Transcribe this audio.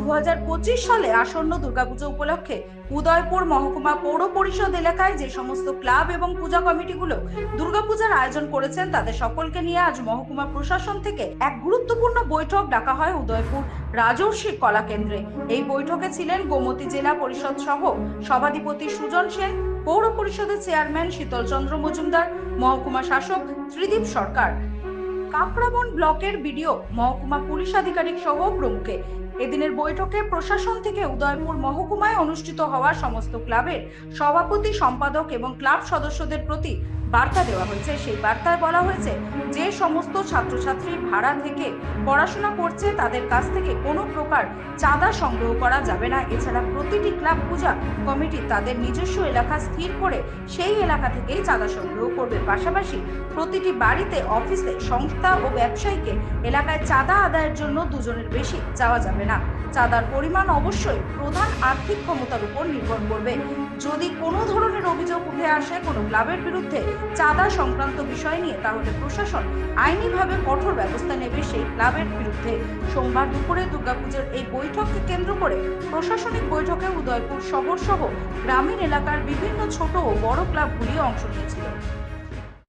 দু হাজার পঁচিশ সালে আসন্ন দুর্গাপুজো উপলক্ষে উদয়পুর মহকুমা পৌর পরিষদ এলাকায় যে সমস্ত ক্লাব এবং পূজা কমিটিগুলো দুর্গাপূজার আয়োজন করেছেন, তাদের সকলকে নিয়ে আজ মহকুমা প্রশাসন থেকে এক গুরুত্বপূর্ণ বৈঠক ডাকা হয় উদয়পুর রাজর্ষি কলা কেন্দ্রে। এই বৈঠকে ছিলেন গোমতী জেলা পরিষদ সহ সভাধিপতি সুজন সেন, পৌর পরিষদের চেয়ারম্যান শীতল চন্দ্র মজুমদার, মহকুমা শাসক ত্রিদীপ সরকার। কাকরাবন ব্লকের বিডিও মহকুমা পুলিশ আধিকারিক সহ প্রমুখে। এদিনের বৈঠকে প্রশাসন থেকে উদয়পুর মহকুমায় অনুষ্ঠিত হওয়া সমস্ত ক্লাবের সভাপতি, সম্পাদক এবং ক্লাব সদস্যদের প্রতি বার্তা দেওয়া হয়েছে। সেই বার্তায় বলা হয়েছে যে সমস্ত ছাত্রছাত্রী ভাড়া থেকে পড়াশোনা করছে, তাদের কাছ থেকে কোনো প্রকার চাঁদা সংগ্রহ করা যাবে না। এছাড়া প্রতিটি ক্লাব পূজা কমিটি তাদের নিজস্ব এলাকা স্থির করে সেই এলাকা থেকেই চাঁদা সংগ্রহ করবে। পাশাপাশি প্রতিটি বাড়িতে, অফিসে, সংস্থা ও ব্যবসায়ীকে এলাকায় চাঁদা আদায়ের জন্য দুজনের বেশি যাওয়া যাবে না। চাঁদার পরিমাণ অবশ্যই প্রধান আর্থিক ক্ষমতার উপর নির্ভর করবে। যদি কোনো ধরনের অভিযোগ উঠে আসে কোনো ক্লাবের বিরুদ্ধে চাঁদা সংক্রান্ত বিষয় নিয়ে, তাহলে প্রশাসন আইনিভাবে কঠোর ব্যবস্থা নেবে সেই ক্লাবের বিরুদ্ধে। সোমবার দুপুরে দুর্গাপুজোর এই বৈঠককে কেন্দ্র করে প্রশাসনিক বৈঠকে উদয়পুর শহর সহ গ্রামীণ এলাকার বিভিন্ন ছোট ও বড় ক্লাবগুলি অংশ নিয়েছিল।